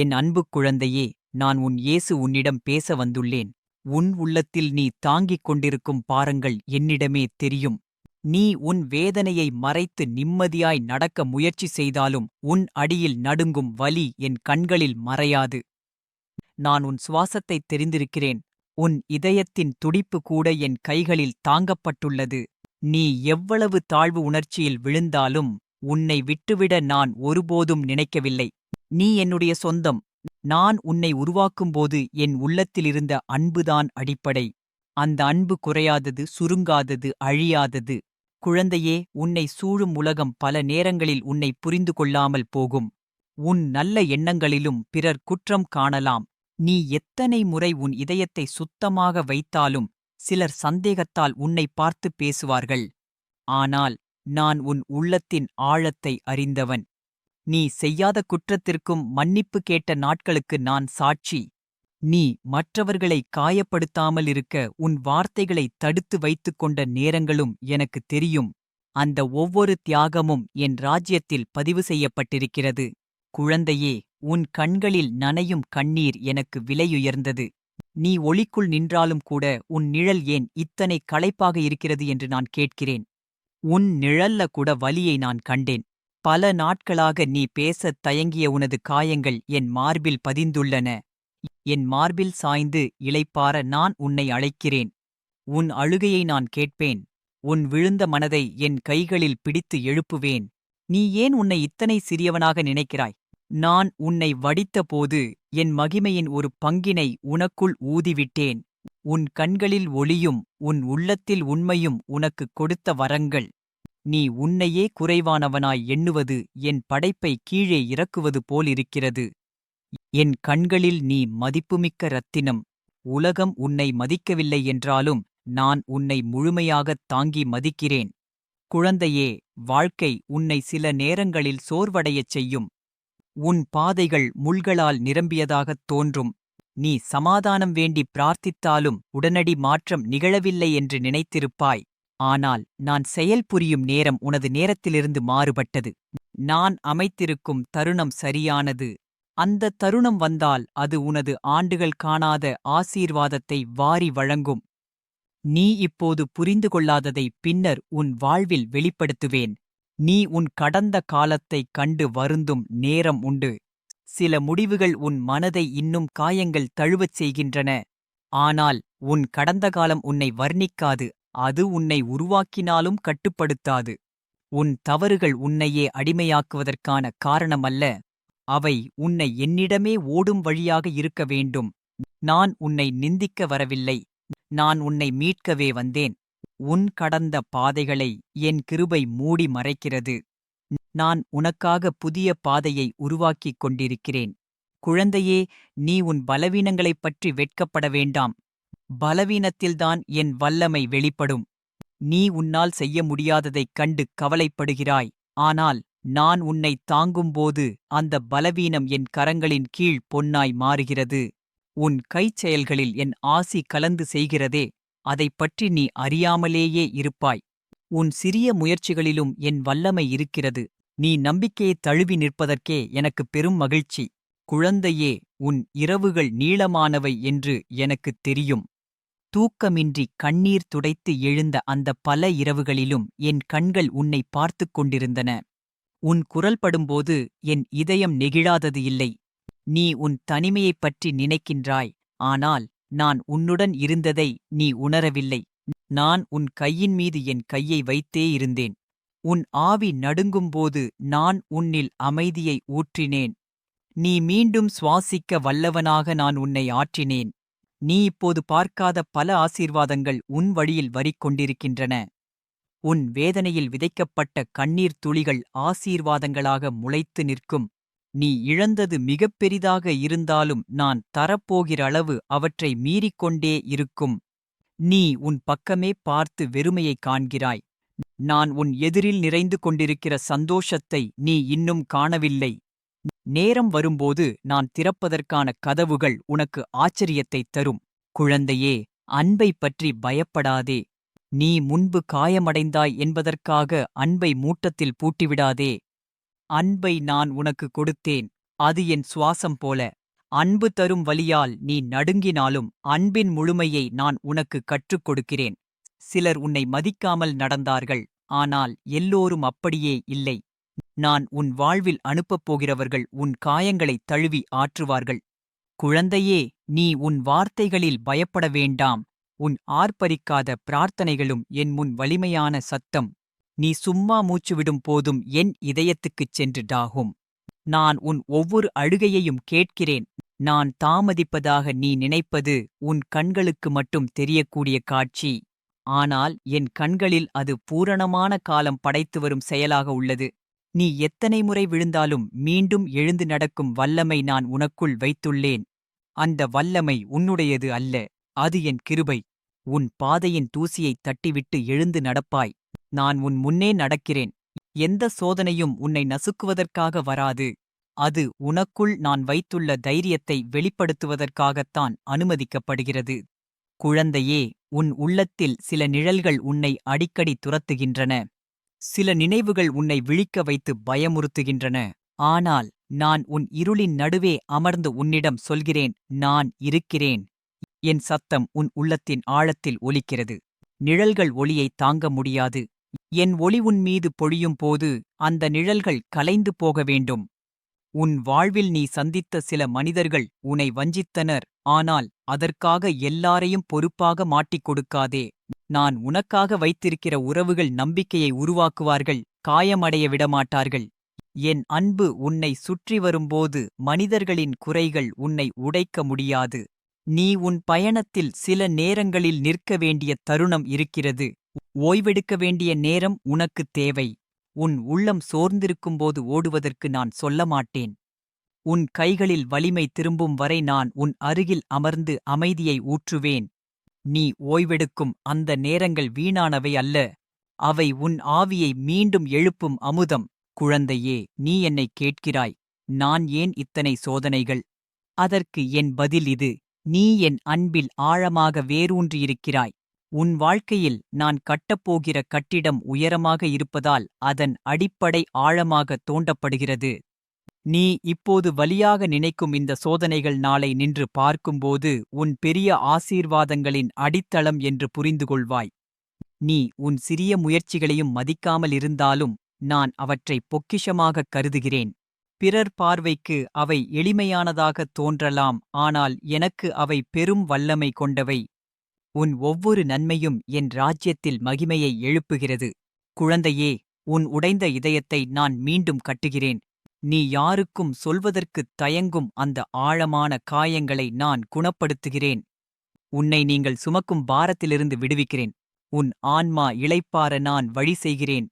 என் அன்பு குழந்தையே நான் உன் இயேசு உன்னிடம் பேச வந்துள்ளேன். உன் உள்ளத்தில் நீ தாங்கிக் கொண்டிருக்கும் பாரங்கள் என்னிடமே தெரியும். நீ உன் வேதனையை மறைத்து நிம்மதியாய் நடக்க முயற்சி செய்தாலும் உன் அடியில் நடுங்கும் வலி என் கண்களில் மறையாது. நான் உன் சுவாசத்தைத் தெரிந்திருக்கிறேன். உன் இதயத்தின் துடிப்பு கூட என் கைகளில் தாங்கப்பட்டுள்ளது. நீ எவ்வளவு தாழ்வு உணர்ச்சியில் விழுந்தாலும் உன்னை விட்டுவிட நான் ஒருபோதும் நினைக்கவில்லை. நீ என்னுடைய சொந்தம். நான் உன்னை உருவாக்கும்போது என் உள்ளத்திலிருந்த அன்புதான் அடிப்படை. அந்த அன்பு குறையாதது சுருங்காதது அழியாதது. குழந்தையே உன்னை சூழும் உலகம் பல நேரங்களில் உன்னை புரிந்து கொள்ளாமல் போகும். உன் நல்ல எண்ணங்களிலும் பிறர் குற்றம் காணலாம். நீ எத்தனை முறை உன் இதயத்தை சுத்தமாக வைத்தாலும் சிலர் சந்தேகத்தால் உன்னை பார்த்து பேசுவார்கள். ஆனால் நான் உன் உள்ளத்தின் ஆழத்தை அறிந்தவன். நீ செய்யாத குற்றத்திற்கும் மன்னிப்பு கேட்ட நாட்களுக்கு நான் சாட்சி. நீ மற்றவர்களை காயப்படுத்தாமல் இருக்க உன் வார்த்தைகளை தடுத்து வைத்துக் கொண்ட நேரங்களும் எனக்கு தெரியும். அந்த ஒவ்வொரு தியாகமும் என் ராஜ்யத்தில் பதிவு செய்யப்பட்டிருக்கிறது. குழந்தையே உன் கண்களில் நனையும் கண்ணீர் எனக்கு விலையுயர்ந்தது. நீ ஒளிக்குள் நின்றாலும் கூட உன் நிழல் ஏன் இத்தனை களைப்பாக இருக்கிறது என்று நான் கேட்கிறேன். உன் நிழல்ல கூட வலியை நான் கண்டேன். பல நாட்களாக நீ பேசத் தயங்கிய உனது காயங்கள் என் மார்பில் பதிந்துள்ளன. என் மார்பில் சாய்ந்து இளைப்பார நான் உன்னை அழைக்கிறேன். உன் அழுகையை நான் கேட்பேன். உன் விழுந்த மனதை என் கைகளில் பிடித்து எழுப்புவேன். நீ ஏன் உன்னை இத்தனை சிறியவனாக நினைக்கிறாய்? நான் உன்னை வடித்தபோது என் மகிமையின் ஒரு பங்கினை உனக்குள் ஊதிவிட்டேன். உன் கண்களில் ஒளியும் உன் உள்ளத்தில் உண்மையும் உனக்குக் கொடுத்த வரங்கள். நீ உன்னையே குறைவானவனாய் எண்ணுவது என் படைப்பை கீழே இறக்குவது போலிருக்கிறது. என் கண்களில் நீ மதிப்புமிக்க ரத்தினம் உலகம் உன்னை மதிக்கவில்லை என்றாலும் நான் உன்னை முழுமையாகத் தாங்கி மதிக்கிறேன். குழந்தையே வாழ்க்கை உன்னை சில நேரங்களில் சோர்வடையச் செய்யும். உன் பாதைகள் முள்களால் நிரம்பியதாகத் தோன்றும். நீ சமாதானம் வேண்டி பிரார்த்தித்தாலும் உடனடி மாற்றம் நிகழவில்லை என்று நினைத்திருப்பாய். ஆனால் நான் செயல் புரியும் நேரம் உனது நேரத்திலிருந்து மாறுபட்டது. நான் அமைத்திருக்கும் தருணம் சரியானது. அந்த தருணம் வந்தால் அது உனது ஆண்டுகள் காணாத ஆசீர்வாதத்தை வாரி வழங்கும். நீ இப்போது புரிந்து கொள்ளாததை பின்னர் உன் வாழ்வில் வெளிப்படுத்துவேன். நீ உன் கடந்த காலத்தைக் கண்டு வருந்தும் நேரம் உண்டு. சில முடிவுகள் உன் மனதை இன்னும் காயங்கள் தழுவச் செய்கின்றன. ஆனால் உன் கடந்த காலம் உன்னை வர்ணிக்காது. அது உன்னை உருவாக்கினாலும் கட்டுப்படுத்தாது. உன் தவறுகள் உன்னையே அடிமையாக்குவதற்கான காரணமல்ல. அவை உன்னை என்னிடமே ஓடும் வழியாக இருக்க வேண்டும். நான் உன்னை நிந்திக்க வரவில்லை. நான் உன்னை மீட்கவே வந்தேன். உன் கடந்த பாதைகளை என் கிருபை மூடி மறைக்கிறது. நான் உனக்காக புதிய பாதையை உருவாக்கிக் கொண்டிருக்கிறேன். குழந்தையே நீ உன் பலவீனங்களைப் பற்றி வெட்கப்பட வேண்டாம். பலவீனத்தில்தான் என் வல்லமை வெளிப்படும். நீ உன்னால் செய்ய முடியாததைக் கண்டு கவலைப்படுகிறாய். ஆனால் நான் உன்னை தாங்கும்போது அந்த பலவீனம் என் கரங்களின் கீழ் பொன்னாய் மாறுகிறது. உன் கைச் செயல்களில் என் ஆசி கலந்து செய்கிறதே. அதைப் பற்றி நீ அறியாமலேயே இருப்பாய். உன் சிறிய முயற்சிகளிலும் என் வல்லமை இருக்கிறது. நீ நம்பிக்கையைத் தழுவி நிற்பதற்கே எனக்கு பெரும் மகிழ்ச்சி. குழந்தையே உன் இரவுகள் நீளமானவை என்று எனக்குத் தெரியும். தூக்கமின்றி கண்ணீர் துடைத்து எழுந்த அந்த பல இரவுகளிலும் என் கண்கள் உன்னை பார்த்துக் கொண்டிருந்தன. உன் குரல் படும்போது என் இதயம் நெகிழாதது இல்லை. நீ உன் தனிமையைப் பற்றி நினைக்கின்றாய். ஆனால் நான் உன்னுடன் இருந்ததை நீ உணரவில்லை. நான் உன் கையின் மீது என் கையை வைத்தே இருந்தேன். உன் ஆவி நடுங்கும்போது நான் உன்னில் அமைதியை ஊற்றினேன். நீ மீண்டும் சுவாசிக்க வல்லவனாக நான் உன்னை ஆற்றினேன். நீ இப்போது பார்க்காத பல ஆசீர்வாதங்கள் உன் வழியில் வரிக்கொண்டிருக்கின்றன. உன் வேதனையில் விதைக்கப்பட்ட கண்ணீர் துளிகள் ஆசீர்வாதங்களாக முளைத்து நிற்கும். நீ இழந்தது மிகப் பெரிதாக இருந்தாலும் நான் தரப்போகிற அளவு அவற்றை மீறிக்கொண்டே இருக்கும். நீ உன் பக்கமே பார்த்து வெறுமையைக் காண்கிறாய். நான் உன் எதிரில் நிறைந்து கொண்டிருக்கிற சந்தோஷத்தை நீ இன்னும் காணவில்லை. நேரம் வரும்போது நான் திறப்பதற்கான கதவுகள் உனக்கு ஆச்சரியத்தைத் தரும். குழந்தையே அன்பை பற்றி பயப்படாதே. நீ முன்பு காயமடைந்தாய் என்பதற்காக அன்பை மூட்டத்தில் பூட்டிவிடாதே. அன்பை நான் உனக்கு கொடுத்தேன். அது என் சுவாசம் போல. அன்பு தரும் வழியால் நீ நடுங்கினாலும் அன்பின் முழுமையை நான் உனக்கு கற்றுக் கொடுக்கிறேன். சிலர் உன்னை மதிக்காமல் நடந்தார்கள். ஆனால் எல்லோரும் அப்படியே இல்லை. நான் உன் வாழ்வில் அனுப்பப் போகிறவர்கள் உன் காயங்களைத் தழுவி ஆற்றுவார்கள். குழந்தையே நீ உன் வார்த்தைகளில் பயப்பட வேண்டாம். உன் ஆர்ப்பரிக்காத பிரார்த்தனைகளும் என் முன் வலிமையான சத்தம். நீ சும்மா மூச்சுவிடும் போதும் என் இதயத்துக்குச் சென்று டாகும். நான் உன் ஒவ்வொரு அழுகையையும் கேட்கிறேன். நான் தாமதிப்பதாக நீ நினைப்பது உன் கண்களுக்கு மட்டும் தெரியக்கூடிய காட்சி. ஆனால் என் கண்களில் அது பூரணமான காலம் படைத்து வரும் செயலாக உள்ளது. நீ எத்தனை முறை விழுந்தாலும் மீண்டும் எழுந்து நடக்கும் வல்லமை நான் உனக்குள் வைத்துள்ளேன். அந்த வல்லமை உன்னுடையது அல்ல அது என் கிருபை. உன் பாதையின் தூசியைத் தட்டிவிட்டு எழுந்து நடப்பாய். நான் உன் முன்னே நடக்கிறேன். எந்த சோதனையும் உன்னை நசுக்குவதற்காக வராது. அது உனக்குள் நான் வைத்துள்ள தைரியத்தை வெளிப்படுத்துவதற்காகத்தான் அனுமதிக்கப்படுகிறது. குழந்தையே உன் உள்ளத்தில் சில நிழல்கள் உன்னை அடிக்கடி துரத்துகின்றன. சில நினைவுகள் உன்னை விழிக்க வைத்து பயமுறுத்துகின்றன. ஆனால் நான் உன் இருளின் நடுவே அமர்ந்து உன்னிடம் சொல்கிறேன் நான் இருக்கிறேன். என் சத்தம் உன் உள்ளத்தின் ஆழத்தில் ஒலிக்கிறது. நிழல்கள் ஒளியைத் தாங்க முடியாது. என் ஒளி உன் மீது பொழியும் போது அந்த நிழல்கள் கலைந்து போக வேண்டும். உன் வாழ்வில் நீ சந்தித்த சில மனிதர்கள் உன்னை வஞ்சித்தனர் ஆனால் அதற்காக எல்லாரையும் பொறுப்பாக மாட்டிக் கொடுக்காதே. நான் உனக்காக வைத்திருக்கிற உறவுகள் நம்பிக்கையை உருவாக்குவார்கள் காயமடைய விடமாட்டார்கள். என் அன்பு உன்னை சுற்றி வரும்போது மனிதர்களின் குறைகள் உன்னை உடைக்க முடியாது. நீ உன் பயணத்தில் சில நேரங்களில் நிற்க வேண்டிய தருணம் இருக்கிறது. ஓய்வெடுக்க வேண்டிய நேரம் உனக்குத் தேவை. உன் உள்ளம் சோர்ந்திருக்கும்போது ஓடுவதற்கு நான் சொல்ல மாட்டேன் உன் கைகளில் வலிமை திரும்பும் வரை நான் உன் அருகில் அமர்ந்து அமைதியை ஊற்றுவேன். நீ ஓய்வெடுக்கும் அந்த நேரங்கள் வீணானவை அல்ல. அவை உன் ஆவியை மீண்டும் எழுப்பும் அமுதம். குழந்தையே நீ என்னைக் கேட்கிறாய். நான் ஏன் இத்தனை சோதனைகள்? அதற்கு என் பதில் இது. நீ என் அன்பில் ஆழமாக வேரூன்றியிருக்கிறாய். உன் வாழ்க்கையில் நான் கட்டப்போகிற கட்டிடம் உயரமாக இருப்பதால் அதன் அடிப்படை ஆழமாக தோண்டப்படுகிறது. நீ இப்போது வலியாக நினைக்கும் இந்த சோதனைகள் நாளை நின்று பார்க்கும்போது உன் பெரிய ஆசீர்வாதங்களின் அடித்தளம் என்று புரிந்து கொள்வாய் நீ உன் சிறிய முயற்சிகளையும் மதிக்காமல் இருந்தாலும் நான் அவற்றை பொக்கிஷமாகக் கருதுகிறேன். பிறர் பார்வைக்கு அவை எளிமையானதாகத் தோன்றலாம் ஆனால் எனக்கு அவை பெரும் வல்லமை கொண்டவை. உன் ஒவ்வொரு நன்மையும் என் ராஜ்யத்தில் மகிமையை எழுப்புகிறது. குழந்தையே உன் உடைந்த இதயத்தை நான் மீண்டும் கட்டுகிறேன். நீ யாருக்கும் சொல்வதற்குத் தயங்கும் அந்த ஆழமான காயங்களை நான் குணப்படுத்துகிறேன். உன்னை நீங்கள் சுமக்கும் பாரத்திலிருந்து விடுவிக்கிறேன். உன் ஆன்மா இளைப்பார நான் வழி செய்கிறேன்.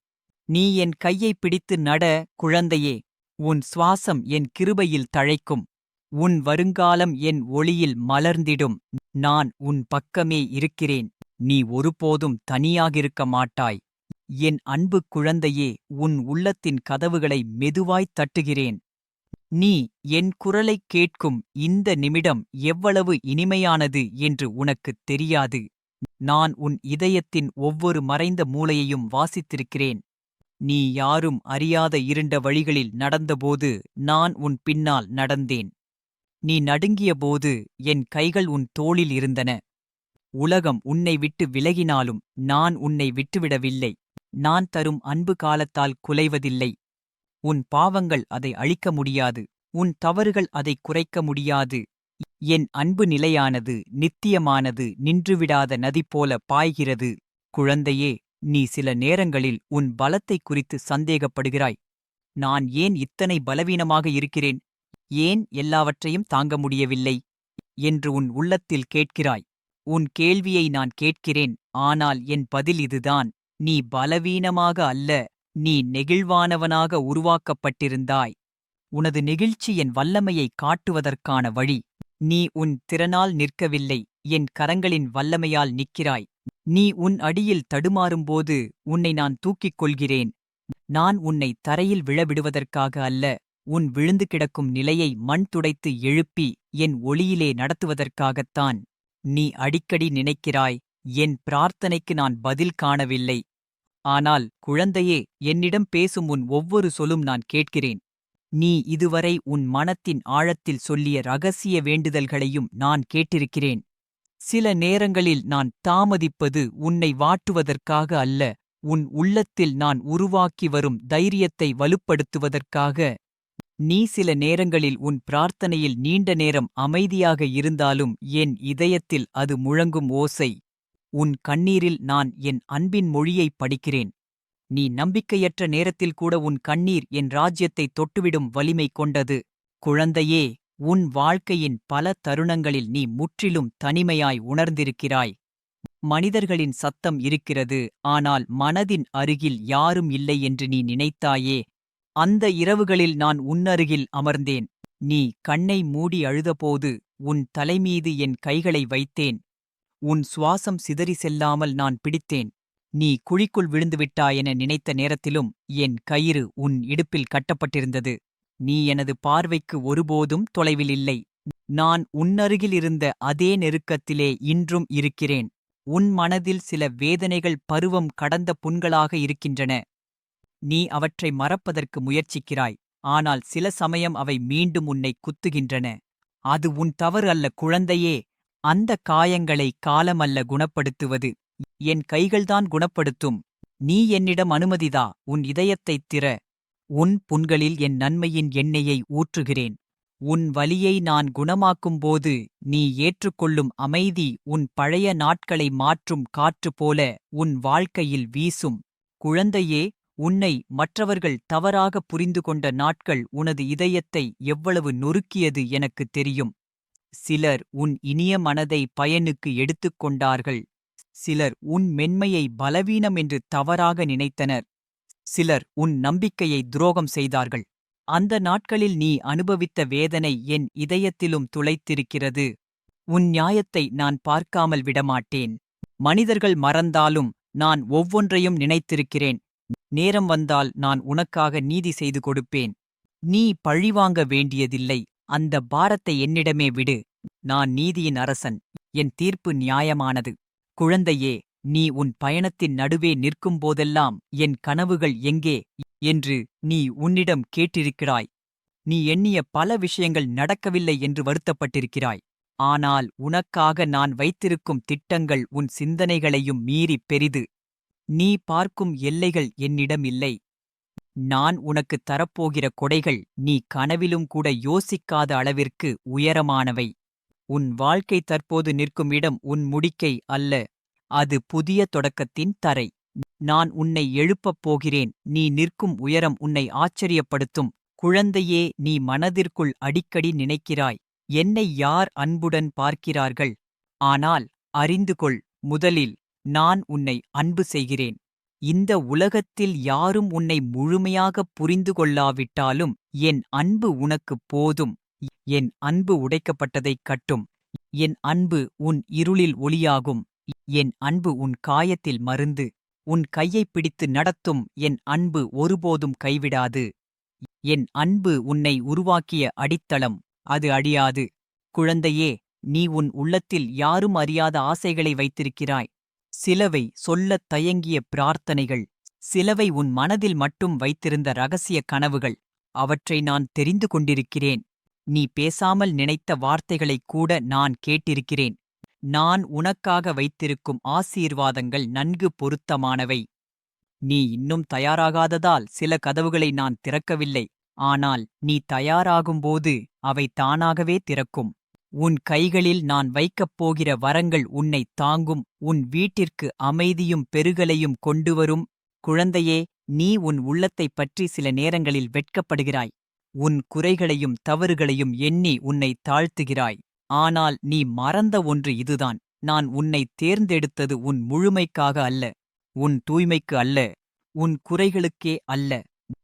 நீ என் கையை பிடித்து நட குழந்தையே. உன் சுவாசம் என் கிருபையில் தழைக்கும். உன் வருங்காலம் என் ஒளியில் மலர்ந்திடும். நான் உன் பக்கமே இருக்கிறேன். நீ ஒருபோதும் தனியாகிருக்க மாட்டாய். என் அன்பு குழந்தையே உன் உள்ளத்தின் கதவுகளை மெதுவாய்த் தட்டுகிறேன். நீ என் குரலைக் கேட்கும் இந்த நிமிடம் எவ்வளவு இனிமையானது என்று உனக்குத் தெரியாது. நான் உன் இதயத்தின் ஒவ்வொரு மறைந்த மூலையையும் வாசித்திருக்கிறேன். நீ யாரும் அறியாத இருண்ட வழிகளில் நடந்தபோது நான் உன் பின்னால் நடந்தேன். நீ நடுங்கியபோது என் கைகள் உன் தோளில் இருந்தன. உலகம் உன்னை விட்டு விலகினாலும் நான் உன்னை விட்டுவிடவில்லை. நான் தரும் அன்பு காலத்தால் குலைவதில்லை. உன் பாவங்கள் அதை அழிக்க முடியாது. உன் தவறுகள் அதை குறைக்க முடியாது. என் அன்பு நிலையானது நித்தியமானது நின்றுவிடாத நதி போல பாய்கிறது. குழந்தையே நீ சில நேரங்களில் உன் பலத்தைக் குறித்து சந்தேகப்படுகிறாய். நான் ஏன் இத்தனை பலவீனமாக இருக்கிறேன்? ஏன் எல்லாவற்றையும் தாங்க முடியவில்லை? என்று உன் உள்ளத்தில் கேட்கிறாய். உன் கேள்வியை நான் கேட்கிறேன் ஆனால் என் பதில் இதுதான். நீ பலவீனமாக அல்ல நீ நெகிழ்வானவனாக உருவாக்கப்பட்டிருந்தாய். உனது நெகிழ்ச்சி என் வல்லமையை காட்டுவதற்கான வழி. நீ உன் திறனால் நிற்கவில்லை என் கரங்களின் வல்லமையால் நிற்கிறாய். நீ உன் அடியில் தடுமாறும்போது உன்னை நான் தூக்கிக் கொள்கிறேன். நான் உன்னை தரையில் விழவிடுவதற்காக அல்ல உன் விழுந்து கிடக்கும் நிலையை மண் துடைத்து எழுப்பி என் ஒளியிலே நடத்துவதற்காகத்தான். நீ அடிக்கடி நினைக்கிறாய் என் பிரார்த்தனைக்கு நான் பதில் காணவில்லை. ஆனால் குழந்தையே என்னிடம் பேசும் உன் ஒவ்வொரு சொலும் நான் கேட்கிறேன். நீ இதுவரை உன் மனத்தின் ஆழத்தில் சொல்லிய ரகசிய வேண்டுதல்களையும் நான் கேட்டிருக்கிறேன். சில நேரங்களில் நான் தாமதிப்பது உன்னை வாட்டுவதற்காக அல்ல உன் உள்ளத்தில் நான் உருவாக்கி வரும் தைரியத்தை வலுப்படுத்துவதற்காக. நீ சில நேரங்களில் உன் பிரார்த்தனையில் நீண்ட நேரம் அமைதியாக இருந்தாலும் என் இதயத்தில் அது முழங்கும் ஓசை. உன் கண்ணீரில் நான் என் அன்பின் மொழியைப் படிக்கிறேன். நீ நம்பிக்கையற்ற நேரத்தில் கூட உன் கண்ணீர் என் ராஜ்யத்தை தொட்டுவிடும் வலிமை கொண்டது. குழந்தையே உன் வாழ்க்கையின் பல தருணங்களில் நீ முற்றிலும் தனிமையாய் உணர்ந்திருக்கிறாய். மனிதர்களின் சத்தம் இருக்கிறது ஆனால் மனதின் அருகில் யாரும் இல்லை என்று நீ நினைத்தாயே. அந்த இரவுகளில் நான் உன்னருகில் அமர்ந்தேன். நீ கண்ணை மூடி அழுதபோது உன் தலைமீது என் கைகளை வைத்தேன். உன் சுவாசம் சிதறி செல்லாமல் நான் பிடித்தேன். நீ குழிக்குள் விழுந்துவிட்டாயென நினைத்த நேரத்திலும் என் கயிறு உன் இடுப்பில் கட்டப்பட்டிருந்தது. நீ எனது பார்வைக்கு ஒருபோதும் தொலைவில் இல்லை. நான் உன்னருகில் இருந்த அதே நெருக்கத்திலே இன்றும் இருக்கிறேன். உன் மனதில் சில வேதனைகள் பருவம் கடந்த புண்களாக இருக்கின்றன. நீ அவற்றை மறப்பதற்கு முயற்சிக்கிறாய் ஆனால் சில சமயம் அவை மீண்டும் உன்னை குத்துகின்றன. அது உன் தவறு அல்ல குழந்தையே அந்த காயங்களை காலமல்ல குணப்படுத்துவது. என் கைகள்தான் குணப்படுத்தும். நீ என்னிடம் அனுமதிதா உன் இதயத்தைத் திற. உன் புண்களில் என் நன்மையின் எண்ணெயை ஊற்றுகிறேன். உன் வலியை நான் குணமாக்கும்போது நீ ஏற்றுக்கொள்ளும் அமைதி உன் பழைய நாட்களை மாற்றும் காற்று போல உன் வாழ்க்கையில் வீசும். குழந்தையே உன்னை மற்றவர்கள் தவறாக புரிந்து கொண்ட நாட்கள் உனது இதயத்தை எவ்வளவு நொறுக்கியது எனக்குத் தெரியும். சிலர் உன் இனிய மனதை பயனுக்கு எடுத்துக் கொண்டார்கள். சிலர் உன் மென்மையை பலவீனம் என்று தவறாக நினைத்தனர். சிலர் உன் நம்பிக்கையை துரோகம் செய்தார்கள். அந்த நாட்களில் நீ அனுபவித்த வேதனை என் இதயத்திலும் துளைத்திருக்கிறது. உன் நியாயத்தை நான் பார்க்காமல் விடமாட்டேன். மனிதர்கள் மறந்தாலும் நான் ஒவ்வொன்றையும் நினைத்திருக்கிறேன். நேரம் வந்தால் நான் உனக்காக நீதி செய்து கொடுப்பேன். நீ பழிவாங்க வேண்டியதில்லை. அந்த பாரத்தை என்னிடமே விடு. நான் நீதியின் அரசன். என் தீர்ப்பு நியாயமானது. குழந்தையே நீ உன் பயணத்தின் நடுவே நிற்கும்போதெல்லாம் என் கனவுகள் எங்கே? என்று நீ உன்னிடம் கேட்டிருக்கிறாய். நீ எண்ணிய பல விஷயங்கள் நடக்கவில்லை என்று வருத்தப்பட்டிருக்கிறாய். ஆனால் உனக்காக நான் வைத்திருக்கும் திட்டங்கள் உன் சிந்தனைகளையும் மீறிப் பெரிது. நீ பார்க்கும் எல்லைகள் என்னிடம் இல்லை. நான் உனக்குத் தரப்போகிற கொடைகள் நீ கனவிலும் கூட யோசிக்காத அளவிற்கு உயரமானவை. உன் வாழ்க்கை தற்போது நிற்கும் இடம் உன் முடிக்கை அல்ல. அது புதிய தொடக்கத்தின் தரை. நான் உன்னை எழுப்பப் போகிறேன். நீ நிற்கும் உயரம் உன்னை ஆச்சரியப்படுத்தும். குழந்தையே நீ மனதிற்குள் அடிக்கடி நினைக்கிறாய். என்னை யார் அன்புடன் பார்க்கிறார்கள்? ஆனால் அறிந்து கொள். முதலில் நான் உன்னை அன்பு செய்கிறேன். இந்த உலகத்தில் யாரும் உன்னை முழுமையாகப் புரிந்து கொள்ளாவிட்டாலும் என் அன்பு உனக்குப் போதும். என் அன்பு உடைக்கப்பட்டதைக் கட்டும். என் அன்பு உன் இருளில் ஒளியாகும். என் அன்பு உன் காயத்தில் மருந்து. உன் கையைப் பிடித்து நடத்தும். என் அன்பு ஒருபோதும் கைவிடாது. என் அன்பு உன்னை உருவாக்கிய அடித்தளம். அது அழியாது. குழந்தையே நீ உன் உள்ளத்தில் யாரும் அறியாத ஆசைகளை வைத்திருக்கிறாய். சிலவை சொல்லத் தயங்கிய பிரார்த்தனைகள் சிலவை உன் மனதில் மட்டும் வைத்திருந்த ரகசிய கனவுகள் அவற்றை நான் தெரிந்து கொண்டிருக்கிறேன். நீ பேசாமல் நினைத்த வார்த்தைகளைக் கூட நான் கேட்டிருக்கிறேன். நான் உனக்காக வைத்திருக்கும் ஆசீர்வாதங்கள் நன்கு பொருத்தமானவை. நீ இன்னும் தயாராகாததால் சில கதவுகளை நான் திறக்கவில்லை. ஆனால் நீ தயாராகும்போது அவை தானாகவே திறக்கும். உன் கைகளில் நான் வைக்கப் போகிற வரங்கள் உன்னை தாங்கும் உன் வீட்டிற்கு அமைதியும் பெருகலையும் கொண்டுவரும். குழந்தையே நீ உன் உள்ளத்தைப் பற்றி சில நேரங்களில் வெட்கப்படுகிறாய். உன் குறைகளையும் தவறுகளையும் எண்ணி உன்னை தாழ்த்துகிறாய். ஆனால் நீ மறந்த ஒன்று இதுதான். நான் உன்னை தேர்ந்தெடுத்தது உன் முழுமைக்காக அல்ல உன் தூய்மைக்கு அல்ல உன் குறைகளுக்கே அல்ல.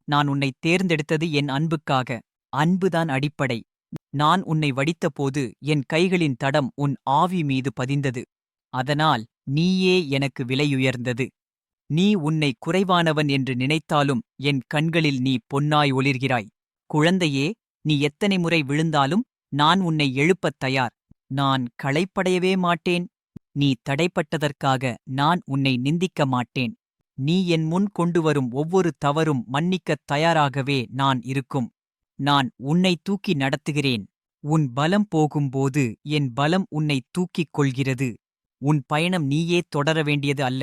நான் உன்னை தேர்ந்தெடுத்தது என் அன்புக்காக. அன்புதான் அடிப்படை. நான் உன்னை வடித்தபோது என் கைகளின் தடம் உன் ஆவி மீது பதிந்தது. அதனால் நீயே எனக்கு விலையுயர்ந்தது. நீ உன்னை குறைவானவன் என்று நினைத்தாலும் என் கண்களில் நீ பொன்னாய் ஒளிர்கிறாய். குழந்தையே நீ எத்தனை முறை விழுந்தாலும் நான் உன்னை எழுப்பத் தயார். நான் களைப்படையவே மாட்டேன். நீ தடைப்பட்டதற்காக நான் உன்னை நிந்திக்க மாட்டேன். நீ என் முன் கொண்டு வரும் ஒவ்வொரு தவறும் மன்னிக்கத் தயாராகவே நான் இருக்கும். நான் உன்னை தூக்கி நடத்துகிறேன். உன் பலம் போகும்போது என் பலம் உன்னை தூக்கிக் கொள்கிறது. உன் பயணம் நீயே தொடர வேண்டியது அல்ல.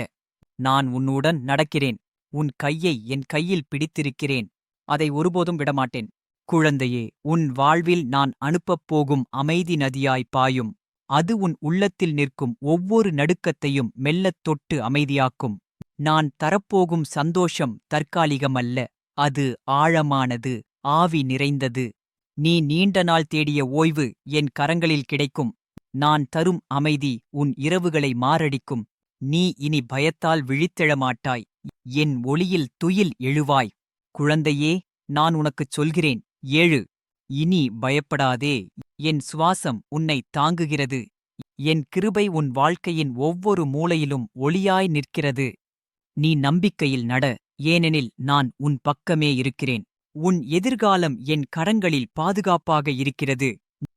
நான் உன்னுடன் நடக்கிறேன். உன் கையை என் கையில் பிடித்திருக்கிறேன். அதை ஒருபோதும் விடமாட்டேன். குழந்தையே உன் வாழ்வில் நான் அனுப்பப் போகும் அமைதி நதியாய் பாயும். அது உன் உள்ளத்தில் நிற்கும் ஒவ்வொரு நடுக்கத்தையும் மெல்லத் தொட்டு அமைதியாக்கும். நான் தரப்போகும் சந்தோஷம் தற்காலிகமல்ல. அது ஆழமானது. ஆவி நிறைந்தது. நீ நீண்ட நாள் தேடிய ஓய்வு என் கரங்களில் கிடைக்கும். நான் தரும் அமைதி உன் இரவுகளை மாரடிக்கும். நீ இனி பயத்தால் விழித்தெழமாட்டாய் என் ஒளியில் துயில் எழுவாய். குழந்தையே நான் உனக்குச் சொல்கிறேன். ஏழு. இனி பயப்படாதே. என் சுவாசம் உன்னை தாங்குகிறது. என் கிருபை உன் வாழ்க்கையின் ஒவ்வொரு மூலையிலும் ஒளியாய் நிற்கிறது. நீ நம்பிக்கையில் நட. ஏனெனில் நான் உன் பக்கமே இருக்கிறேன். உன் எதிர்காலம் என் கரங்களில் பாதுகாப்பாக இருக்கிறது.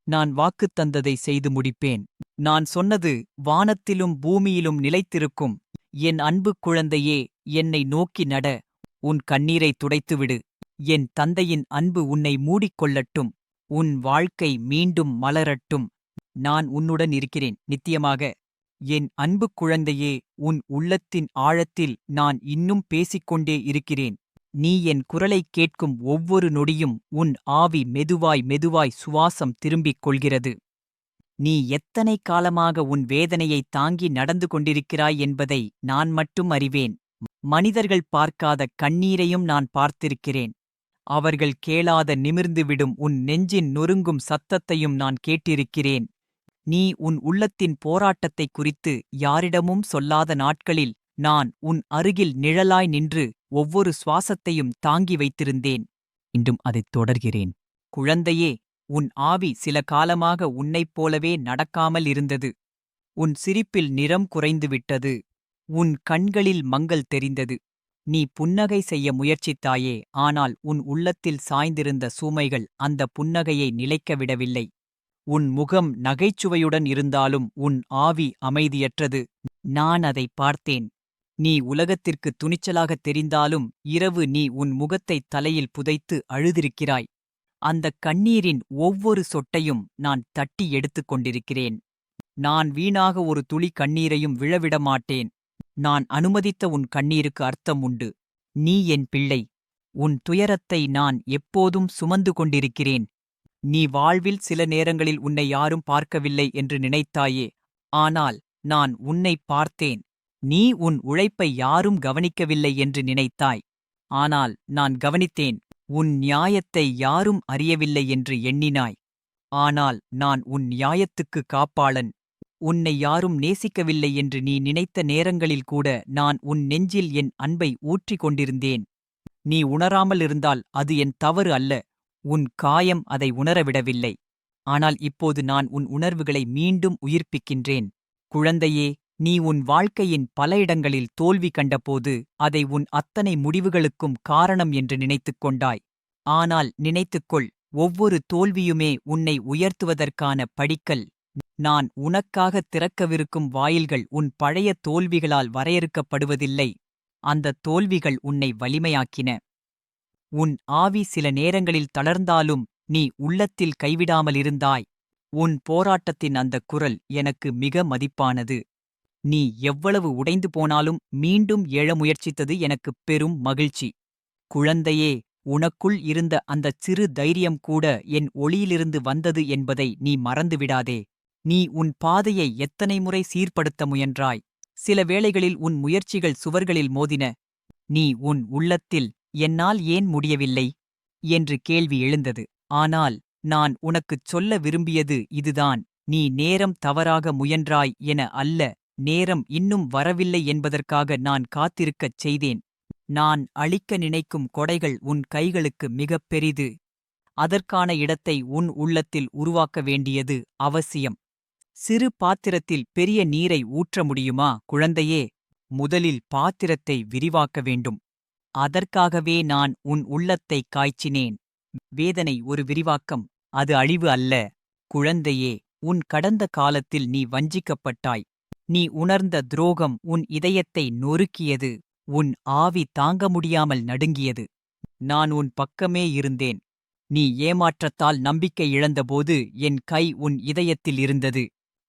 நான் வாக்குத் தந்ததை செய்து முடிப்பேன். நான் சொன்னது வானத்திலும் பூமியிலும் நிலைத்திருக்கும். என் அன்பு குழந்தையே என்னை நோக்கி நட. உன் கண்ணீரை துடைத்துவிடு. என் தந்தையின் அன்பு உன்னை மூடிக்கொள்ளட்டும். உன் வாழ்க்கை மீண்டும் மலரட்டும். நான் உன்னுடன் இருக்கிறேன். நித்தியமாக என் அன்பு குழந்தையே உன் உள்ளத்தின் ஆழத்தில் நான் இன்னும் பேசிக்கொண்டே இருக்கிறேன். நீ என் குரலைக் கேட்கும் ஒவ்வொரு நொடியும் உன் ஆவி மெதுவாய் மெதுவாய் சுவாசம் திரும்பிக் கொள்கிறது. நீ எத்தனை காலமாக உன் வேதனையைத் தாங்கி நடந்து கொண்டிருக்கிறாய் என்பதை நான் மட்டும் அறிவேன். மனிதர்கள் பார்க்காத கண்ணீரையும் நான் பார்த்திருக்கிறேன். அவர்கள் கேளாத நிமிர்ந்துவிடும் உன் நெஞ்சின் நொறுங்கும் சத்தத்தையும் நான் கேட்டிருக்கிறேன். நீ உன் உள்ளத்தின் போராட்டத்தைக் குறித்து யாரிடமும் சொல்லாத நாட்களில் நான் உன் அருகில் நிழலாய் நின்று ஒவ்வொரு சுவாசத்தையும் தாங்கி வைத்திருந்தேன். இன்றும் அதைத் தொடர்கிறேன். குழந்தையே உன் ஆவி சில காலமாக உன்னைப் போலவே நடக்காமல் இருந்தது. உன் சிரிப்பில் நிறம் குறைந்துவிட்டது. உன் கண்களில் மங்கல் தெரிந்தது. நீ புன்னகை செய்ய முயற்சித்தாயே ஆனால் உன் உள்ளத்தில் சாய்ந்திருந்த சூமைகள் அந்த புன்னகையை நிலைக்க விடவில்லை. உன் முகம் நகைச்சுவையுடன் இருந்தாலும் உன் ஆவி அமைதியற்றது. நான் அதை பார்த்தேன். நீ உலகத்திற்கு துணிச்சலாகத் தெரிந்தாலும் இரவு நீ உன் முகத்தைத் தலையில் புதைத்து அழுதிருக்கிறாய். அந்தக் கண்ணீரின் ஒவ்வொரு சொட்டையும் நான் தட்டி எடுத்துக் கொண்டிருக்கிறேன். நான் வீணாக ஒரு துளி கண்ணீரையும் விழவிட மாட்டேன் நான் அனுமதித்த உன் கண்ணீருக்கு அர்த்தம் உண்டு. நீ என் பிள்ளை. உன் துயரத்தை நான் எப்போதும் சுமந்து கொண்டிருக்கிறேன். நீ வாழ்வில் சில நேரங்களில் உன்னை யாரும் பார்க்கவில்லை என்று நினைத்தாயே. ஆனால் நான் உன்னை பார்த்தேன். நீ உன் உழைப்பை யாரும் கவனிக்கவில்லை என்று நினைத்தாய். ஆனால் நான் கவனித்தேன் உன் நியாயத்தை யாரும் அறியவில்லை என்று எண்ணினாய். ஆனால் நான் உன் நியாயத்துக்கு காப்பாளன் உன்னை யாரும் நேசிக்கவில்லை என்று நீ நினைத்த நேரங்களில் கூட நான் உன் நெஞ்சில் என் அன்பை ஊற்றிக் கொண்டிருந்தேன். நீ உணராமல் இருந்தால் அது என் தவறு அல்ல உன் காயம் அதை உணரவிடவில்லை. ஆனால் இப்போது நான் உன் உணர்வுகளை மீண்டும் உயிர்ப்பிக்கின்றேன். குழந்தையே நீ உன் வாழ்க்கையின் பல இடங்களில் தோல்வி கண்டபோது அதை உன் அத்தனை முடிவுகளுக்கும் காரணம் என்று நினைத்துக் கொண்டாய். ஆனால் நினைத்துக்கொள் ஒவ்வொரு தோல்வியுமே உன்னை உயர்த்துவதற்கான படிக்கல். நான் உனக்காக திறக்கவிருக்கும் வாயில்கள் உன் பழைய தோல்விகளால் வரையறுக்கப்படுவதில்லை. அந்த தோல்விகள் உன்னை வலிமையாக்கின. உன் ஆவி சில நேரங்களில் தளர்ந்தாலும் நீ உள்ளத்தில் கைவிடாமலிருந்தாய். உன் போராட்டத்தின் அந்தக் குரல் எனக்கு மிக மதிப்பானது. நீ எவ்வளவு உடைந்து போனாலும் மீண்டும் எழ முயற்சித்தது எனக்குப் பெரும் மகிழ்ச்சி. குழந்தையே உனக்குள் இருந்த அந்தச் சிறு தைரியம் கூட என் ஒளியிலிருந்து வந்தது என்பதை நீ மறந்துவிடாதே. நீ உன் பாதையை எத்தனை முறை சீர்படுத்த முயன்றாய்? சில வேளைகளில் உன் முயற்சிகள் சுவர்களில் மோதின. நீ உன் உள்ளத்தில் என்னால் ஏன் முடியவில்லை? என்று கேள்வி எழுந்தது. ஆனால் நான் உனக்குச் சொல்ல விரும்பியது இதுதான். நீ நேரம் தவறாக முயன்றாய் என அல்ல. நேரம் இன்னும் வரவில்லை என்பதற்காக நான் காத்திருக்கச் செய்தேன். நான் அளிக்க நினைக்கும் கொடைகள் உன் கைகளுக்கு மிகப் பெரிது. அதற்கான இடத்தை உன் உள்ளத்தில் உருவாக்க வேண்டியது அவசியம். சிறு பாத்திரத்தில் பெரிய நீரை ஊற்ற முடியுமா குழந்தையே? முதலில் பாத்திரத்தை விரிவாக்க வேண்டும். அதற்காகவே நான் உன் உள்ளத்தைக் காய்ச்சினேன். வேதனை ஒரு விரிவாக்கம் அது அழிவு அல்ல. குழந்தையே உன் கடந்த காலத்தில் நீ வஞ்சிக்கப்பட்டாய். நீ உணர்ந்த துரோகம் உன் இதயத்தை நொறுக்கியது உன் ஆவி தாங்க முடியாமல் நடுங்கியது. நான் உன் பக்கமே இருந்தேன். நீ ஏமாற்றத்தால் நம்பிக்கை இழந்தபோது என் கை உன் இதயத்தில் இருந்தது.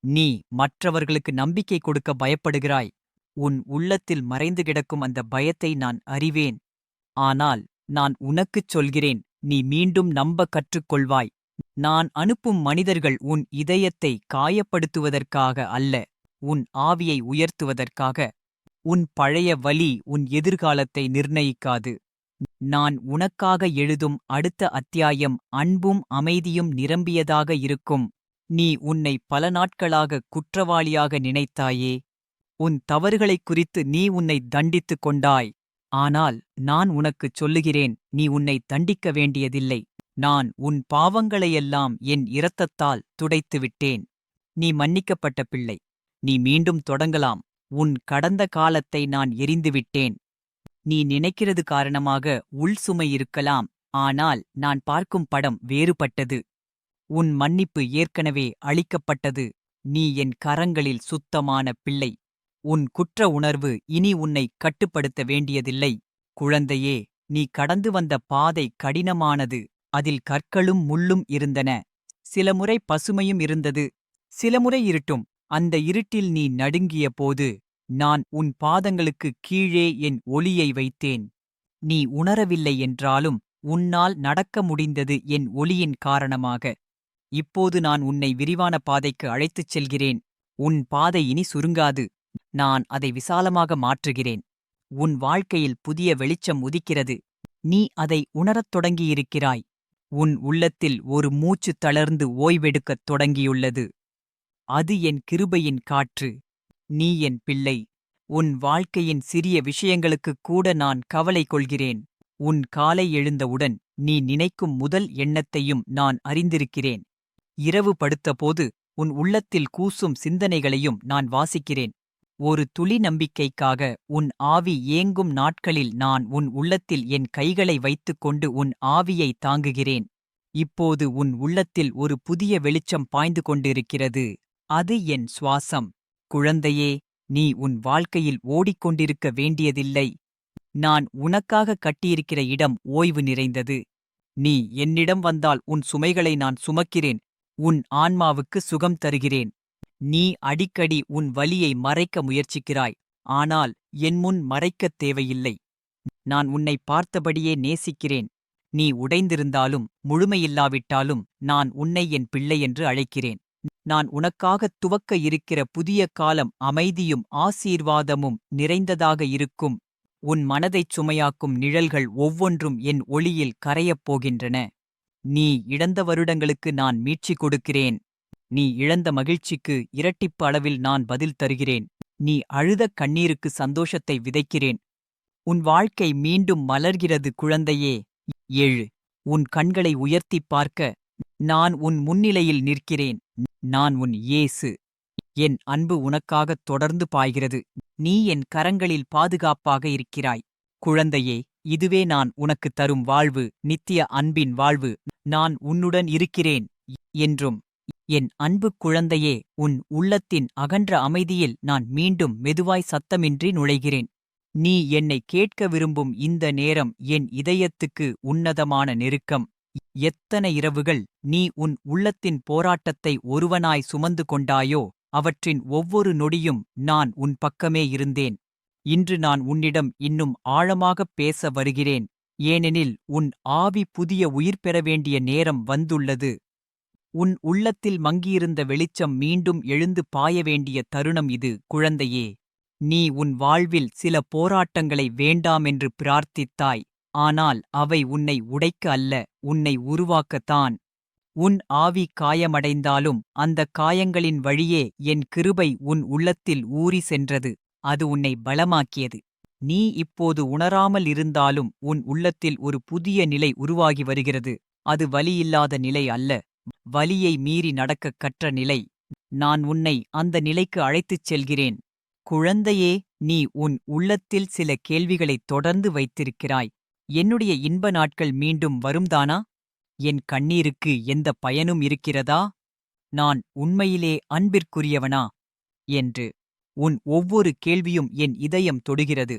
நீ மற்றவர்களுக்கு நம்பிக்கை கொடுக்க பயப்படுகிறாய். உன் உள்ளத்தில் மறைந்து கிடக்கும் அந்த பயத்தை நான் அறிவேன். ஆனால் நான் உனக்குச் சொல்கிறேன் நீ மீண்டும் நம்ப கற்றுக்கொள்வாய். நான் அனுப்பும் மனிதர்கள் உன் இதயத்தை காயப்படுத்துவதற்காக அல்ல. உன் ஆவியை உயர்த்துவதற்காக. உன் பழைய வலி உன் எதிர்காலத்தை நிர்ணயிக்காது. நான் உனக்காக எழுதும் அடுத்த அத்தியாயம் அன்பும் அமைதியும் நிரம்பியதாக இருக்கும். நீ உன்னை பல நாட்களாக குற்றவாளியாக நினைத்தாயே. உன் தவறுகளைக் குறித்து நீ உன்னை தண்டித்துக் கொண்டாய். ஆனால் நான் உனக்குச் சொல்லுகிறேன் நீ உன்னை தண்டிக்க வேண்டியதில்லை. நான் உன் பாவங்களையெல்லாம் என் இரத்தத்தால் துடைத்துவிட்டேன். நீ மன்னிக்கப்பட்ட பிள்ளை. நீ மீண்டும் தொடங்கலாம். உன் கடந்த காலத்தை நான் எரிந்துவிட்டேன். நீ நினைக்கிறது காரணமாக உள் சுமை இருக்கலாம். ஆனால் நான் பார்க்கும் படம் வேறுபட்டது. உன் மன்னிப்பு ஏற்கனவே அளிக்கப்பட்டது. நீ என் கரங்களில் சுத்தமான பிள்ளை. உன் குற்ற உணர்வு இனி உன்னை கட்டுப்படுத்த வேண்டியதில்லை. குழந்தையே நீ கடந்து வந்த பாதை கடினமானது. அதில் கற்களும் முள்ளும் இருந்தன. சில முறை பசுமையும் இருந்தது. சில முறை இருட்டும். அந்த இருட்டில் நீ நடுங்கிய போது நான் உன் பாதங்களுக்கு கீழே என் ஒளியை வைத்தேன். நீ உணரவில்லை என்றாலும் உன்னால் நடக்க முடிந்தது என் ஒளியின் காரணமாக. இப்போது நான் உன்னை விரிவான பாதைக்கு அழைத்துச் செல்கிறேன். உன் பாதை இனி சுருங்காது. நான் அதை விசாலமாக மாற்றுகிறேன். உன் வாழ்க்கையில் புதிய வெளிச்சம் உதிக்கிறது. நீ அதை உணரத் தொடங்கியிருக்கிறாய். உன் உள்ளத்தில் ஒரு மூச்சு தளர்ந்து ஓய்வெடுக்கத் தொடங்கியுள்ளது. அது என் கிருபையின் காற்று. நீ என் பிள்ளை. உன் வாழ்க்கையின் சிறிய விஷயங்களுக்குக் கூட நான் கவலை கொள்கிறேன். உன் காலை எழுந்தவுடன் நீ நினைக்கும் முதல் எண்ணத்தையும் நான் அறிந்திருக்கிறேன். இரவு படுத்தபோது உன் உள்ளத்தில் கூசும் சிந்தனைகளையும் நான் வாசிக்கிறேன். ஒரு துளி நம்பிக்கைக்காக உன் ஆவி ஏங்கும் நாட்களில் நான் உன் உள்ளத்தில் என் கைகளை வைத்துக்கொண்டு உன் ஆவியை தாங்குகிறேன். இப்போது உன் உள்ளத்தில் ஒரு புதிய வெளிச்சம் பாய்ந்து கொண்டிருக்கிறது. அது என் சுவாசம். குழந்தையே நீ உன் வாழ்க்கையில் ஓடிக்கொண்டிருக்க வேண்டியதில்லை. நான் உனக்காக கட்டியிருக்கிற இடம் ஓய்வு நிறைந்தது. நீ என்னிடம் வந்தால் உன் சுமைகளை நான் சுமக்கிறேன். உன் ஆன்மாவுக்கு சுகம் தருகிறேன். நீ அடிக்கடி உன் வலியை மறைக்க முயற்சிக்கிறாய். ஆனால் என் முன் மறைக்கத் தேவையில்லை. நான் உன்னை பார்த்தபடியே நேசிக்கிறேன். நீ உடைந்திருந்தாலும் முழுமையில்லாவிட்டாலும் நான் உன்னை என் பிள்ளை என்று அழைக்கிறேன். நான் உனக்காகத் துவக்க இருக்கிற புதிய காலம் அமைதியும் ஆசீர்வாதமும் நிறைந்ததாக இருக்கும். உன் மனதைச் சுமையாக்கும் நிழல்கள் ஒவ்வொன்றும் என் ஒளியில் கரையப் போகின்றன. நீ இழந்த வருடங்களுக்கு நான் மீட்சி கொடுக்கிறேன். நீ இழந்த மகிழ்ச்சிக்கு இரட்டிப்பு அளவில் நான் பதில் தருகிறேன். நீ அழுத கண்ணீருக்கு சந்தோஷத்தை விதைக்கிறேன். உன் வாழ்க்கை மீண்டும் மலர்கிறது குழந்தையே. ஏழு. உன் கண்களை உயர்த்திப் பார்க்க நான் உன் முன்னிலையில் நிற்கிறேன். நான் உன் இயேசு. என் அன்பு உனக்காகத் தொடர்ந்து பாய்கிறது. நீ என் கரங்களில் பாதுகாப்பாக இருக்கிறாய். குழந்தையே இதுவே நான் உனக்குத் தரும் வாழ்வு நித்திய அன்பின் வாழ்வு. நான் உன்னுடன் இருக்கிறேன் என்றும். என் அன்பு குழந்தையே உன் உள்ளத்தின் அகன்ற அமைதியில் நான் மீண்டும் மெதுவாய் சத்தமின்றி நுழைகிறேன். நீ என்னை கேட்க விரும்பும் இந்த நேரம் என் இதயத்துக்கு உன்னதமான நெருக்கம். எத்தனை இரவுகள் நீ உன் உள்ளத்தின் போராட்டத்தை ஒருவனாய் சுமந்து கொண்டாயோ அவற்றின் ஒவ்வொரு நொடியும் நான் உன் பக்கமே இருந்தேன். இன்று நான் உன்னிடம் இன்னும் ஆழமாகப் பேச வருகிறேன். ஏனெனில் உன் ஆவி புதிய உயிர் பெற வேண்டிய நேரம் வந்துள்ளது. உன் உள்ளத்தில் மங்கியிருந்த வெளிச்சம் மீண்டும் எழுந்து பாய வேண்டிய தருணம் இது குழந்தையே. நீ உன் வாழ்வில் சில போராட்டங்களை வேண்டாமென்று பிரார்த்தித்தாய். ஆனால் அவை உன்னை உடைக்க அல்ல உன்னை உருவாக்கத்தான். உன் ஆவி காயமடைந்தாலும் அந்த காயங்களின் வழியே என் கிருபை உன் உள்ளத்தில் ஊறி சென்றது அது உன்னை பலமாக்கியது. நீ இப்போது உணராமல் இருந்தாலும் உன் உள்ளத்தில் ஒரு புதிய நிலை உருவாகி வருகிறது அது வலியில்லாத நிலை அல்ல. வலியை மீறி நடக்கக் கற்ற நிலை. நான் உன்னை அந்த நிலைக்கு அழைத்துச் செல்கிறேன். குழந்தையே நீ உன் உள்ளத்தில் சில கேள்விகளைத் தொடர்ந்து வைத்திருக்கிறாய். என்னுடைய இன்ப நாட்கள் மீண்டும் வரும்தானா? என் கண்ணீருக்கு எந்த பயனும் இருக்கிறதா? நான் உண்மையிலே அன்பிற்குரியவனா? என்று உன் ஒவ்வொரு கேள்வியும் என் இதயம் தொடுகிறது.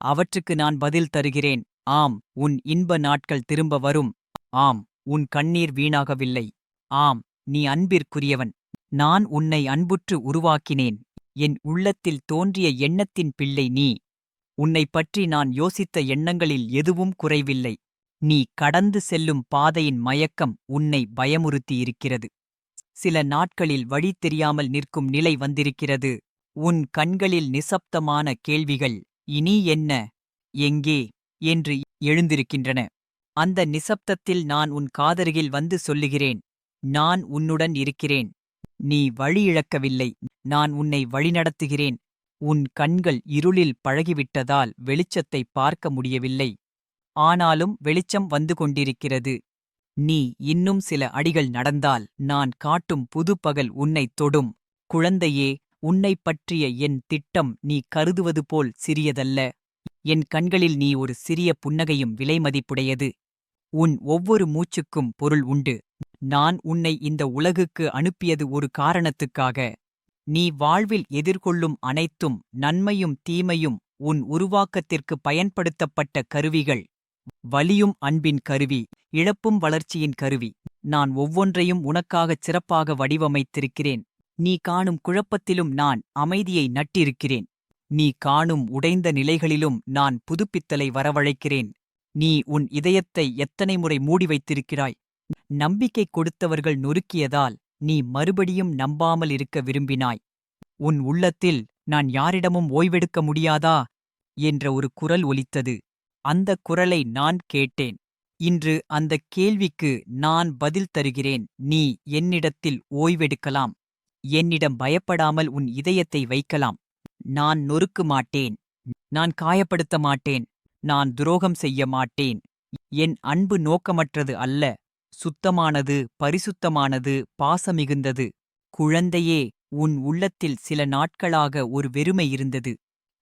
அவற்றுக்கு நான் பதில் தருகிறேன். ஆம் உன் இன்ப நாட்கள் திரும்ப வரும். ஆம் உன் கண்ணீர் வீணாகவில்லை. ஆம் நீ அன்பிற்குரியவன். நான் உன்னை அன்புற்று உருவாக்கினேன். என் உள்ளத்தில் தோன்றிய எண்ணத்தின் பிள்ளை நீ. உன்னைப் பற்றி நான் யோசித்த எண்ணங்களில் எதுவும் குறைவில்லை. நீ கடந்து செல்லும் பாதையின் மயக்கம் உன்னை பயமுறுத்தியிருக்கிறது. சில நாட்களில் வழி தெரியாமல் நிற்கும் நிலை வந்திருக்கிறது. உன் கண்களில் நிசப்தமான கேள்விகள் இனி என்ன? எங்கே? என்று எழுந்திருக்கின்றன. அந்த நிசப்தத்தில் நான் உன் காதருகில் வந்து சொல்லுகிறேன். நான் உன்னுடன் இருக்கிறேன். நீ வழி இழக்கவில்லை நான் உன்னை வழிநடத்துகிறேன். உன் கண்கள் இருளில் பழகிவிட்டதால் வெளிச்சத்தை பார்க்க முடியவில்லை. ஆனாலும் வெளிச்சம் வந்து கொண்டிருக்கிறது. நீ இன்னும் சில அடிகள் நடந்தால் நான் காட்டும் புதுப்பகல் உன்னைத் தொடும். குழந்தையே உன்னைப் பற்றிய என் திட்டம் நீ கருதுவது போல் சிறியதல்ல. என் கண்களில் நீ ஒரு சிறிய புன்னகையும் விலைமதிப்புடையது. உன் ஒவ்வொரு மூச்சுக்கும் பொருள் உண்டு. நான் உன்னை இந்த உலகுக்கு அனுப்பியது ஒரு காரணத்துக்காக. நீ வாழ்வில் எதிர்கொள்ளும் அனைத்தும் நன்மையும் தீமையும் உன் உருவாக்கத்திற்கு பயன்படுத்தப்பட்ட கருவிகள். வலியும் அன்பின் கருவி இழப்பும் வளர்ச்சியின் கருவி. நான் ஒவ்வொன்றையும் உனக்காகச் சிறப்பாக வடிவமைத்திருக்கிறேன். நீ காணும் குழப்பத்திலும் நான் அமைதியை நட்டிருக்கிறேன். நீ காணும் உடைந்த நிலைகளிலும் நான் புதுப்பித்தலை வரவழைக்கிறேன். நீ உன் இதயத்தை எத்தனை முறை மூடி வைத்திருக்கிறாய்? நம்பிக்கை கொடுத்தவர்கள் நொறுக்கியதால் நீ மறுபடியும் நம்பாமல் இருக்க விரும்பினாய். உன் உள்ளத்தில் நான் யாரிடமும் ஓய்வெடுக்க முடியாதா? என்ற ஒரு குரல் ஒலித்தது. அந்தக் குரலை நான் கேட்டேன். இன்று அந்தக் கேள்விக்கு நான் பதில் தருகிறேன். நீ என்னிடத்தில் ஓய்வெடுக்கலாம். என்னிடம் பயப்படாமல் உன் இதயத்தை வைக்கலாம். நான் நொறுக்க மாட்டேன். நான் காயப்படுத்த மாட்டேன். நான் துரோகம் செய்ய மாட்டேன். என் அன்பு நோக்கமற்றது அல்ல. சுத்தமானது பரிசுத்தமானது பாசமிகுந்தது. குழந்தையே உன் உள்ளத்தில் சில நாட்களாக ஒரு வெறுமை இருந்தது.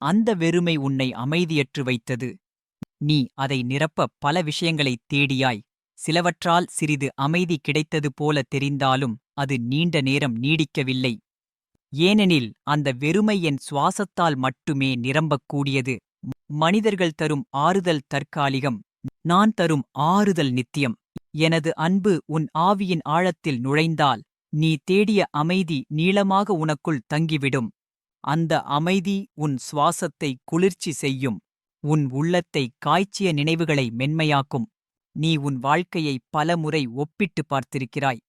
அந்த வெறுமை உன்னை அமைதியற்று வைத்தது. நீ அதை நிரப்ப பல விஷயங்களைத் தேடியாய். சிலவற்றால் சிறிது அமைதி கிடைத்தது போல தெரிந்தாலும் அது நீண்ட நேரம் நீடிக்கவில்லை. ஏனெனில் அந்த வெறுமை என் சுவாசத்தால் மட்டுமே நிரம்பக்கூடியது. மனிதர்கள் தரும் ஆறுதல் தற்காலிகம். நான் தரும் ஆறுதல் நித்தியம். எனது அன்பு உன் ஆவியின் ஆழத்தில் நுழைந்தால் நீ தேடிய அமைதி நீளமாக உனக்குள் தங்கிவிடும். அந்த அமைதி உன் சுவாசத்தை குளிர்ச்சி செய்யும். உன் உள்ளத்தை காய்ச்சிய நினைவுகளை மென்மையாக்கும். நீ உன் வாழ்க்கையை பலமுறை ஒப்பிட்டு பார்த்திருக்கிறாய்.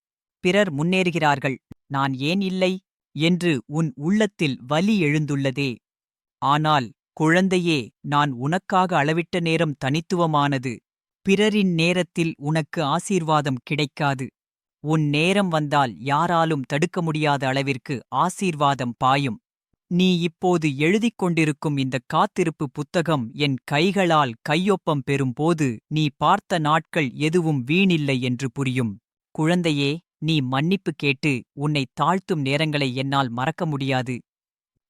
பிறர் முன்னேறுகிறார்கள். நான் ஏன் இல்லை? என்று உன் உள்ளத்தில் வலி எழுந்துள்ளதே. ஆனால் குழந்தையே நான் உனக்காக அளவிட்ட நேரம் தனித்துவமானது. பிறரின் நேரத்தில் உனக்கு ஆசீர்வாதம் கிடைக்காது. உன் நேரம் வந்தால் யாராலும் தடுக்க முடியாத அளவிற்கு ஆசீர்வாதம் பாயும். நீ இப்போது எழுதிக் கொண்டிருக்கும் இந்த காத்திருப்பு புத்தகம் என் கைகளால் கையொப்பம் பெறும்போது நீ பார்த்த நாட்கள் எதுவும் வீணில்லை என்று புரியும். குழந்தையே நீ மன்னிப்பு கேட்டு உன்னை தாழ்த்தும் நேரங்களை என்னால் மறக்க முடியாது.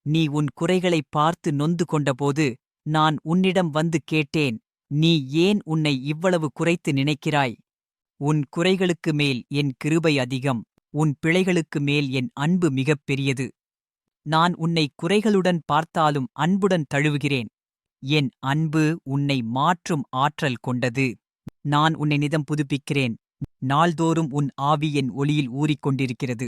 நீ உன் குறைகளைப் பார்த்து நொந்து கொண்டபோது நான் உன்னிடம் வந்து கேட்டேன் நீ ஏன் உன்னை இவ்வளவு குறைத்து நினைக்கிறாய்? உன் குறைகளுக்கு மேல் என் கிருபை அதிகம் உன் பிழைகளுக்கு மேல் என் அன்பு மிகப் பெரியது. நான் உன்னை குறைகளுடன் பார்த்தாலும் அன்புடன் தழுவுகிறேன். என் அன்பு உன்னை மாற்றும் ஆற்றல் கொண்டது. நான் உன்னை நிதம் புதுப்பிக்கிறேன். நாள்தோறும் உன் ஆவி என் ஒளியில் ஊறிக்கொண்டிருக்கிறது.